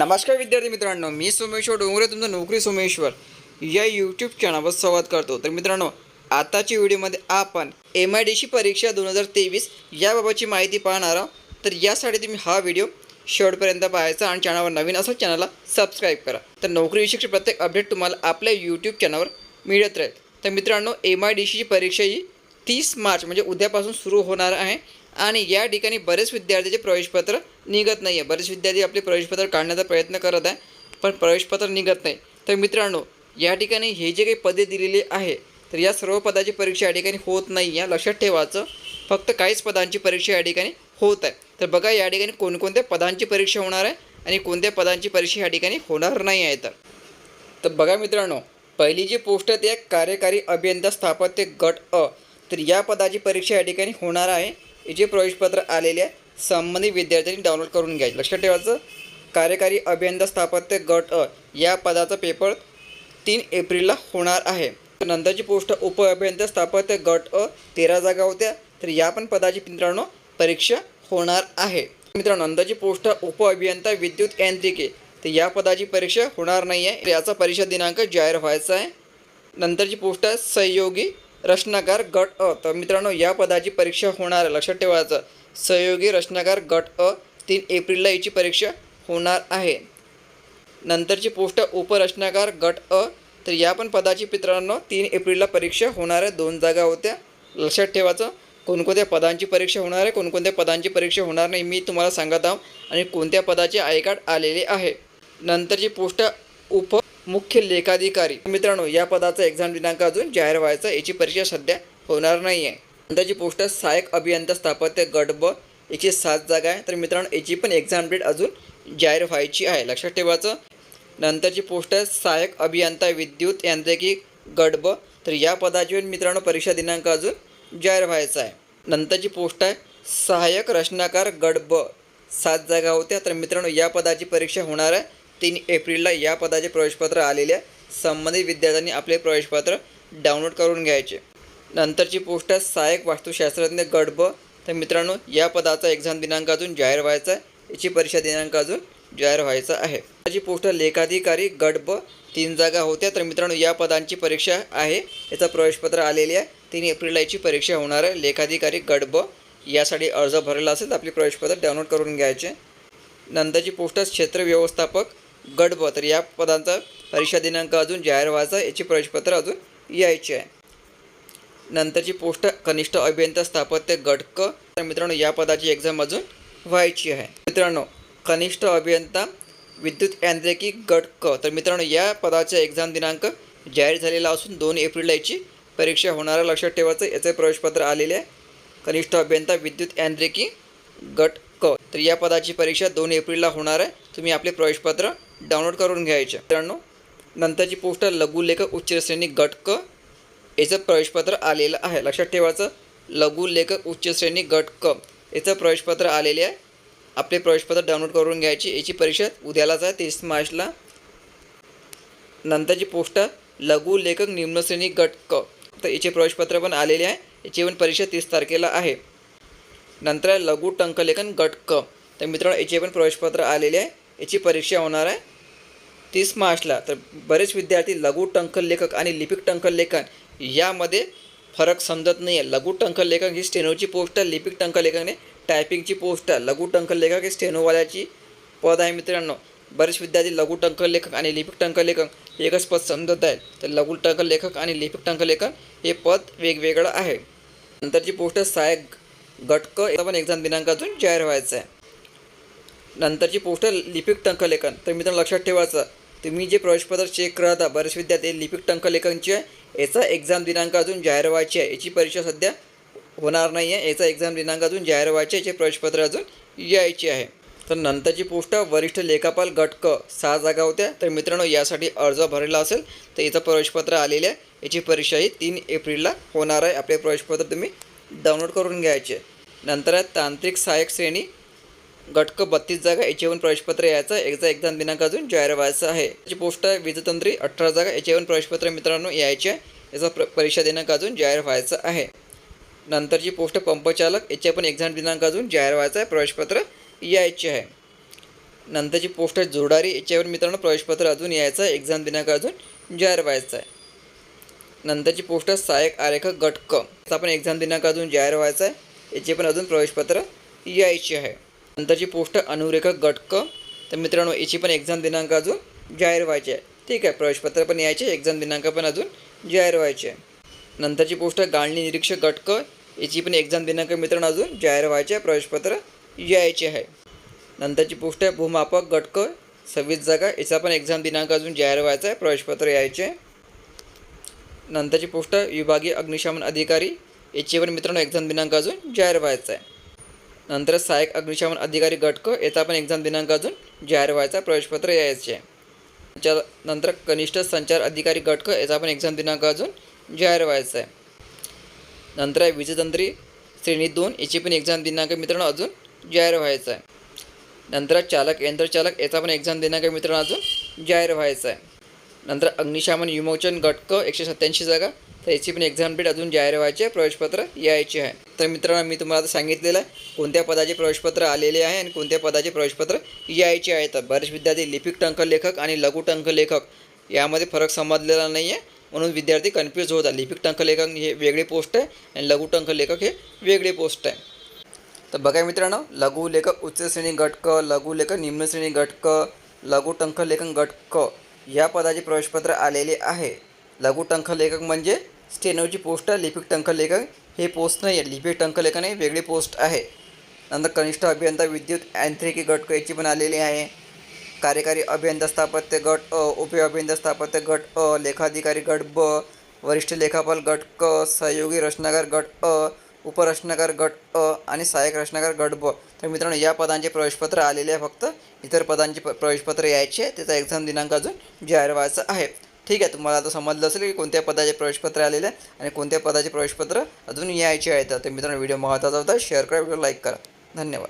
नमस्कार विद्यार्थी मित्रांनो मी सोमेश्वर डोंगरे तुमचं नोकरी सोमेश्वर. या यूट्यूब चॅनलवर संवाद करतो. तर मित्रांनो आताच्या व्हिडिओमध्ये आपण एम आय डी सी परीक्षा दोन हजार तेवीस याबाबतची माहिती पाहणार आहोत. तर यासाठी तुम्ही हा व्हिडिओ शेवटपर्यंत पाहायचा आणि चॅनलवर नवीन असेल चॅनलला सबस्क्राईब करा. तर नोकरीविषयीची प्रत्येक अपडेट तुम्हाला आपल्या यूट्यूब चॅनलवर मिळत राहील. तर मित्रांनो एम आय डी सीची परीक्षा ही तीस मार्च म्हणजे उद्यापासून सुरू होणार आहे. आणि या ठिकाणी बरेच विद्यार्थ्याचे प्रवेशपत्र निघत नाही आहे बरेच विद्यार्थी आपले प्रवेशपत्र काढण्याचा प्रयत्न करत आहे पण प्रवेशपत्र निघत नाही. तर मित्रांनो या ठिकाणी हे जे काही पदे दिलेली आहे तर या सर्व पदाची परीक्षा या ठिकाणी होत नाही आहे लक्षात ठेवायचं. फक्त काहीच पदांची परीक्षा या ठिकाणी होत आहे. तर बघा या ठिकाणी कोणकोणत्या पदांची परीक्षा होणार आहे आणि कोणत्या पदांची परीक्षा या ठिकाणी होणार नाही आहे तर बघा मित्रांनो पहिली जी पोस्ट आहे ती आहे कार्यकारी अभियंता स्थापत्य गट अ. तर या पदाची परीक्षा या ठिकाणी होणार आहे. याचे प्रवेशपत्र आलेले आहे. संबंधित विद्यार्थ्यांनी डाउनलोड करून घ्यायचे लक्षात ठेवायचं कार्यकारी अभियंता स्थापत्य गट अ या पदाचा पेपर तीन एप्रिलला होणार आहे. नंतरची पोस्ट उप अभियंता स्थापत्य गट अ तेरा जागा होत्या. तर या पण पदाची मित्रांनो परीक्षा होणार आहे. मित्रांनो नंतरची पोस्ट उप अभियंता विद्युत यांत्रिके. तर या पदाची परीक्षा होणार नाही आहे याचा परीक्षा दिनांक जाहीर व्हायचा आहे. नंतरची पोस्ट आहे सहयोगी रचनाकार गट अ. तर मित्रांनो या पदाची परीक्षा होणार आहे. लक्षात ठेवायचं. सहयोगी रचनाकार गट अ. तीन एप्रिलला याची परीक्षा होणार आहे. नंतरची पोस्ट उपरचनाकार गट अ. तर या पण पदाची मित्रांनो तीन एप्रिलला परीक्षा होणार आहे. दोन जागा होत्या. लक्षात ठेवायचं. कोणकोणत्या पदांची परीक्षा होणार आहे? कोणकोणत्या पदांची परीक्षा होणार नाही? मी तुम्हाला सांगत आहो. आणि कोणत्या पदाचे आयकार्ड आलेले आहे? नंतरची पोस्ट उप मुख्य लेखाधिकारी. मित्रांनो या पदाचा एक्झाम दिनांक अजून जाहीर व्हायचा याची परीक्षा सध्या होणार नाही आहे. नंतरची पोस्ट सहाय्यक अभियंता स्थापत्य गट ब याची सात जागा आहे. तर मित्रांनो याची पण एक्झाम डेट अजून जाहीर व्हायची आहे. लक्षात ठेवायचं नंतरची पोस्ट आहे सहाय्यक अभियंता विद्युत यांत्रिकी गट ब तर या पदाची पण मित्रांनो परीक्षा दिनांक अजून जाहीर व्हायचा आहे. नंतरची पोस्ट आहे सहाय्यक रचनाकार गट ब सात जागा होत्या. तर मित्रांनो या पदाची परीक्षा होणार आहे. तीन एप्रिलला या पदाचे प्रवेशपत्र आलेले आहे. संबंधित विद्यार्थ्यांनी आपले प्रवेशपत्र डाउनलोड करून घ्यायचे. नंतरची पोस्ट आहे सहाय्यक वास्तुशास्त्रज्ञ गट ब तर मित्रांनो या पदाचा एक्झाम दिनांक अजून जाहीर व्हायचा आहे. याची परीक्षा दिनांक अजून जाहीर व्हायचा आहे. त्याची पोस्ट लेखाधिकारी गट ब तीन जागा होत्या. तर मित्रांनो या पदांची परीक्षा आहे. याचं प्रवेशपत्र आलेले आहे. तीन एप्रिलला याची परीक्षा होणार आहे. लेखाधिकारी गट ब यासाठी अर्ज भरलेला असेल तर आपले प्रवेशपत्र डाउनलोड करून घ्यायचे. नंतरची पोस्ट आहे क्षेत्र व्यवस्थापक. गट ब तर या पदांचा परीक्षा दिनांक अजून जाहीर व्हायचा याची प्रवेशपत्र अजून यायचे आहे. नंतरची पोस्ट कनिष्ठ अभियंता स्थापत्य गटक. तर मित्रांनो या पदाची एक्झाम अजून व्हायची आहे. मित्रांनो कनिष्ठ अभियंता विद्युत यांत्रिकी गटक. तर मित्रांनो या पदाचा एक्झाम दिनांक जाहीर झालेला असून दोन एप्रिलला याची परीक्षा होणार लक्षात ठेवायचं याचे प्रवेशपत्र आलेले आहे. कनिष्ठ अभियंता विद्युत यांत्रिकी गट क तर या पदाची परीक्षा दोन एप्रिलला होणार आहे. तुम्ही आपले प्रवेशपत्र डाउनलोड करून घ्यायचे. मित्रांनो नंतरची पोस्ट लघुलेखक उच्चश्रेणी उच्च श्रेणी गट क याचं प्रवेशपत्र आलेलं आहे. लक्षात ठेवायचं लघुलेखक उच्चश्रेणी उच्च श्रेणी गट क याचं प्रवेशपत्र आलेले आहे. आपले प्रवेशपत्र डाउनलोड करून घ्यायची याची परीक्षा उद्यालाच आहे तीस मार्चला. नंतरची पोस्ट लघुलेखक निम्नश्रेणी गट क तर याचे प्रवेशपत्र पण आलेले आहे. याची पण परीक्षा तीस तारखेला आहे. नंतर लघु टंकलेखन गट क तर मित्रांनो याचे पण प्रवेशपत्र आलेले आहे. याची परीक्षा होणार आहे. तीस मार्चला तर बरेच विद्यार्थी लघु टंकल लेखक आणि लिपिक टंकल लेखन यामध्ये फरक समजत नाही आहे लघु टंकल लेखक ही स्टेनोची पोस्ट आहे. लिपिक टंकल लेखकने टायपिंगची पोस्ट आहे. लघु टंकल लेखक हे स्टेनोवाल्याची पद आहे मित्रांनो. बरेच विद्यार्थी लघु टंकल लेखक आणि लिपिक टंकल लेखक एकच पद समजत आहेत. तर लघु टंकल लेखक आणि लिपिक टंकल लेखन हे पद वेगवेगळं आहे. नंतरची पोस्ट आहे सहाय्यक गटक पण एक्झाम दिनांक अजून जाहीर व्हायचं आहे नंतरची पोस्ट आहे लिपिक टंकलेखन तर मित्रांनो लक्षात ठेवायचं तुम्ही जे प्रवेशपत्र चेक करता बरेच विद्यार्थी लिपिक टंकलेखनची आहे याचा एक्झाम दिनांक अजून जाहीर व्हायची आहे. याची परीक्षा सध्या होणार नाही आहे याचा एक्झाम दिनांक अजून जाहीर व्हायचे याचे प्रवेशपत्र अजून यायचे आहे. तर नंतरची पोस्ट वरिष्ठ लेखापाल गटक सहा जागा होत्या. तर मित्रांनो यासाठी अर्ज भरलेला असेल तर याचं प्रवेशपत्र आलेलं आहे. याची परीक्षा ही तीन एप्रिलला होणार आहे. आपले प्रवेशपत्र तुम्ही डाउनलोड करून घ्यायचे. नंतर आहे तांत्रिक सहाय्यक श्रेणी. गटक बत्तीस जागा याच्यावरून प्रवेशपत्र यायचं. आहे एकदा एक्झाम दिनांक अजून जाहीर व्हायचं आहे. याची पोस्ट आहे वीजतंत्री अठरा जागा याच्यावरून प्रवेशपत्र मित्रांनो यायचे. आहे याचा प्र परीक्षा दिनांक अजून जाहीर व्हायचं आहे. नंतरची पोस्ट पंपचालक याचे पण एक्झाम दिनांक अजून जाहीर व्हायचं आहे. प्रवेशपत्र यायचे आहे. नंतरची पोस्ट आहे जोडारी याच्यावर मित्रांनो प्रवेशपत्र अजून यायचं आहे. एक्झाम दिनांक अजून जाहीर व्हायचं आहे. नंतरची पोस्ट आहे सहाय्यक आरेखक गटक याचा पण एक्झाम दिनांक अजून जाहीर व्हायचा आहे. याचे पण अजून प्रवेशपत्र यायचे आहे. नंतरची पोस्ट अनुरेखक गट क तर मित्रांनो याची पण एक्झाम दिनांक अजून जाहीर व्हायची आहे. ठीक आहे प्रवेशपत्र पण यायचे एक्झाम दिनांक पण अजून जाहीर व्हायचे नंतरची पोस्ट गाळणी निरीक्षक गट क याची पण एक्झाम दिनांक मित्रांनो अजून जाहीर व्हायचे आहे. प्रवेशपत्र यायचे आहे. नंतरची पोस्ट आहे भूमापक गट क सव्वीस जागा याचा पण एक्झाम दिनांक अजून जाहीर व्हायचा आहे. प्रवेशपत्र यायचे नंतरची पोस्ट विभागीय अग्निशमन अधिकारी. याची पण मित्रांनो एक्झाम दिनांक अजून जाहीर व्हायचा आहे. नंतर सहाय्यक अग्निशमन अधिकारी गटक याचा पण एक्झाम दिनांक अजून जाहीर व्हायचा प्रवेशपत्र यायचे. आहे नंतर कनिष्ठ संचार अधिकारी गटक याचा पण एक्झाम दिनांक अजून जाहीर व्हायचा. आहे नंतर आहे वीजतंत्री श्रेणी दोन याची पण एक्झाम दिनांक मित्रांनो अजून जाहीर व्हायचा. आहे नंतर चालक यंत्रचालक याचा पण एक्झाम दिनांक मित्रांनो अजून जाहीर व्हायचा. आहे नंतर अग्निशामन विमोचन गटक एकशे सत्त्याऐंशी जागा तर याची पण एक्झाम डेट अजून जाहीर व्हायचे प्रवेशपत्र यायचे आहे. तर मित्रांनो मी तुम्हाला आता सांगितलेलं आहे कोणत्या पदाचे प्रवेशपत्र आलेले आहे आणि कोणत्या पदाचे प्रवेशपत्र यायचे आहे. तर बरेच विद्यार्थी लिपिक टंक लेखक आणि लघुटंक लेखक यामध्ये फरक समजलेला नाही आहे म्हणून विद्यार्थी कन्फ्यूज होतात. लिपिक टंक लेखक हे वेगळी पोस्ट आहे आणि लघुटंक लेखक हे वेगळी पोस्ट आहे. तर बघा मित्रांनो लघु लेखक उच्च श्रेणी गट लघु लेखक निम्न श्रेणी गट लघु लेखन या पदाचे प्रवेशपत्र आलेले आहे. लघु टंकलेखक म्हणजे स्टेनोची पोस्ट आहे लिपिक टंकलेखक. हे पोस्ट नाही आहे लिपिक टंकलेखन हे वेगळी पोस्ट आहे. नंतर कनिष्ठ अभियंता विद्युत यांत्रिकी गट याची पण आलेली आहे. कार्यकारी अभियंता स्थापत्य गट अ उप अभियंता स्थापत्य गट अ लेखाधिकारी गट ब वरिष्ठ लेखापाल गट क सहयोगी रचनाकार गट अ उपरचनाकार गट अ आणि सहाय्यक रचनाकार गट ब. तर मित्रांनो या पदांचे प्रवेशपत्र आलेले आहे फक्त. इतर पदांचे प प्रवेशपत्र यायचे त्याचा एक्झाम दिनांक अजून जाहीर व्हायचं आहे. ठीक आहे तुम्हाला आता समजलं असेल की कोणत्या पदाचे प्रवेशपत्र आलेले आहे आणि कोणत्या पदाचे प्रवेशपत्र अजून यायचे आहेत. तर मित्रांनो व्हिडिओ महत्त्वाचा होता. शेअर करा व्हिडिओ लाईक करा. धन्यवाद.